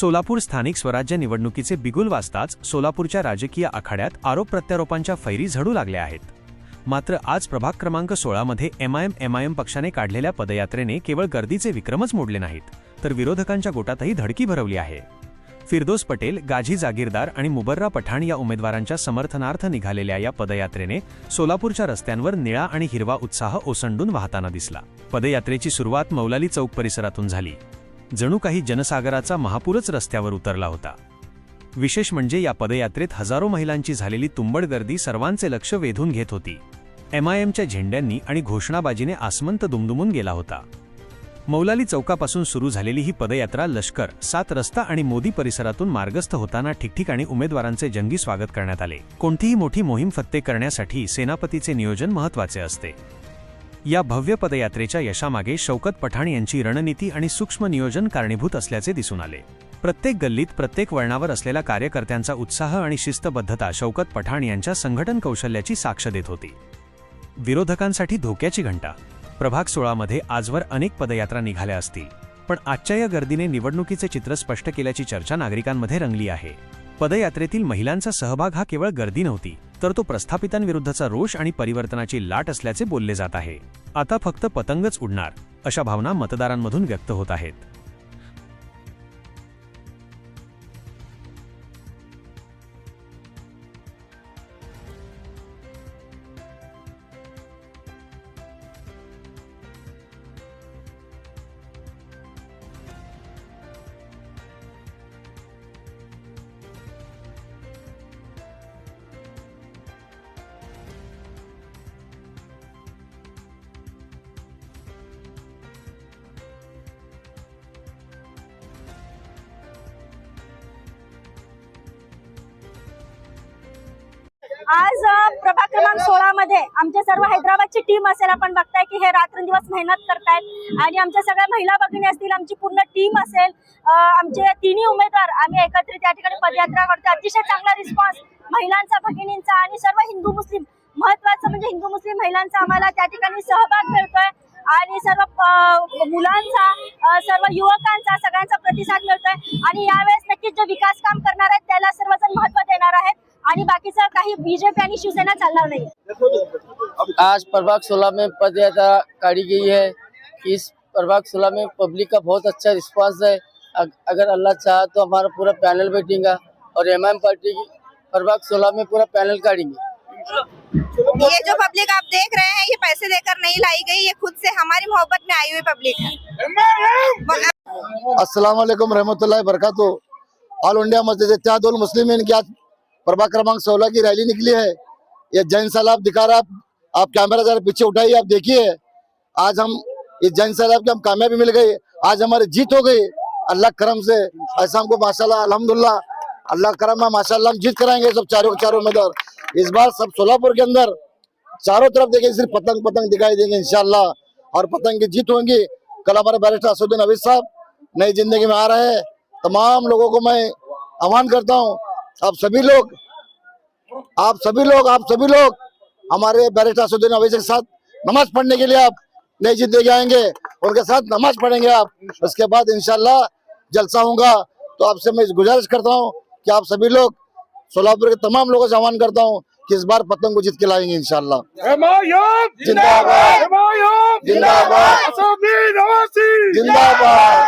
सोलापूर स्थानिक स्वराज्य निवडणुकीचे बिगुल वाजताच सोलापूरच्या राजकीय आखाड्यात आरोप प्रत्यारोपांच्या फैरी झडू लागल्या आहेत. मात्र आज प्रभाग क्रमांक सोळामध्ये एमआयएम एमआयएम पक्षाने काढलेल्या पदयात्रेने केवळ गर्दीचे विक्रमच मोडले नाहीत तर विरोधकांच्या गोटातही धडकी भरवली आहे. फिरदोस पटेल गाझी जागीरदार आणि मुबर्रा पठाण या उमेदवारांच्या समर्थनार्थ निघालेल्या या पदयात्रेने सोलापूरच्या रस्त्यांवर निळा आणि हिरवा उत्साह ओसंडून वाहताना दिसला. पदयात्रेची सुरुवात मौलाली चौक परिसरातून झाली. जणू काही जनसागराचा महापूरच रस्त्यावर उतरला होता. विशेष म्हणजे या पदयात्रेत हजारो महिलांची झालेली तुंबड गर्दी सर्वांचे लक्ष वेधून घेत होती. एमआयएमच्या झेंड्यांनी आणि घोषणाबाजीने आसमंत दुमदुमून गेला होता. मौलाली चौकापासून सुरू झालेली ही पदयात्रा लष्कर सात रस्ता आणि मोदी परिसरातून मार्गस्थ होताना ठिकठिकाणी उमेदवारांचे जंगी स्वागत करण्यात आले. कोणतीही मोठी मोहीम फत्ते करण्यासाठी सेनापतीचे नियोजन महत्त्वाचे असते. या भव्य पदयात्रेच्या यशामागे शौकत पठाण यांची रणनीती आणि सूक्ष्म नियोजन कारणीभूत असल्याचे दिसून आले. प्रत्येक गल्लीत प्रत्येक वळणावर असलेल्या कार्यकर्त्यांचा उत्साह आणि शिस्तबद्धता शौकत पठाण यांच्या संघटन कौशल्याची साक्ष देत होती. विरोधकांसाठी धोक्याची घंटा. प्रभाग सोळामध्ये आजवर अनेक पदयात्रा निघाल्या असतील. पण आजच्या या गर्दीने निवडणुकीचे चित्र स्पष्ट केल्याची चर्चा नागरिकांमध्ये रंगली आहे. पदयात्रेतील महिलांचा सहभाग हा केवळ गर्दी नव्हती तर तो प्रस्थापितांविरुद्धचा रोष आणि परिवर्तनाची लाट असल्याचे बोलले जात आहे. आता फक्त पतंगच उडणार अशा भावना मतदारांमधून व्यक्त होत आहेत. आज प्रभाग क्रमांक सोळा मध्ये आमचे सर्व हैदराबादची टीम असेल. आपण बघताय की हे रात्रंदिवस मेहनत करतायत. आणि आमच्या सगळ्या महिला भगिनी असतील आमची पूर्ण टीम असेल. आमचे तिन्ही उमेदवार आम्ही एकत्रित या ठिकाणी पदयात्रा करतो अतिशय चांगला रिस्पॉन्स महिलांचा भगिनींचा आणि सर्व हिंदू मुस्लिम महत्वाचं म्हणजे हिंदू मुस्लिम महिलांचा आम्हाला त्या ठिकाणी सहभाग मिळतोय. आणि सर्व मुलांचा सर्व युवकांचा सगळ्यांचा प्रतिसाद मिळतोय. आणि यावेळेस नक्कीच जे विकास काम करणार आहेत त्याला सर्वजण महत्त्व देणार आहेत. आणि बाकीचं काही बीजेपी आणि शिवसेना चालणार नाही. आज प्रभाग सोलह में पद यात्रा काढ़ी गई है इस प्रभाग सोलह में पब्लिक का बहुत अच्छा रिस्पांस है। अगर अल्लाह चाह तो हमारा पूरा पैनल बैठेगा और एम पार्टी की प्रभाग सोलह में पूरा पैनल काढ़ेंगे। ये जो पब्लिक आप देख रहे हैं ये पैसे देकर नहीं लाई गई ये खुद से हमारी मोहब्बत में आई हुई पब्लिक है अस्सलाम वालेकुम रहमतुल्लाहि ऑल इंडिया मस्जिद इत्तेहादुल मुस्लिमीन की आज प्रभाग क्रमांक सोलह की रैली निकली है। ये जैन सैलाब दिखा रहा आप आप कैमरा जरा पीछे उठाइए, आप देखिए। आज हम इस जैन सैलाब की हम कामयाबी मिल गई आज हमारी जीत हो गई। अल्लाह करम से, ऐसा हमको माशाल्लाह, अल्हम्दुलिल्लाह। अल्लाह करम है माशाल्लाह हम जीत कराएँगे सब चारों चारों उम्मीदवार। इस बार सब सोलापुर के अंदर चारों तरफ़ देखें, सिर्फ़ पतंग पतंग दिखाई देंगे इनशाला और पतंग की जीत होंगी। कल हमारे बैरिस्टर असुद्दीन अवीज साहब नई ज़िंदगी में आ रहे हैं। तमाम लोगों को मैं आह्वान करता हूँ आप सभी लोग आप सभी लोग आप सभी लोग हमारे बैरिस्टर असुद्दीन अवीज के साथ नमाज़ पढ़ने के लिए आप नई ज़िंदगी आएँगे उनके साथ नमाज़ पढ़ेंगे आप। उसके बाद इंशाल्लाह जलसा होगा। तो आपसे मैं गुजारिश करता हूँ कि आप सभी लोग सोलापुर के तमाम लोगों से आह्वान करता हूँ कि इस बार पतंग को जीत के लाएँगे Emayop! जिंदाबाद। जिंदाबाद। जिंदाबाद।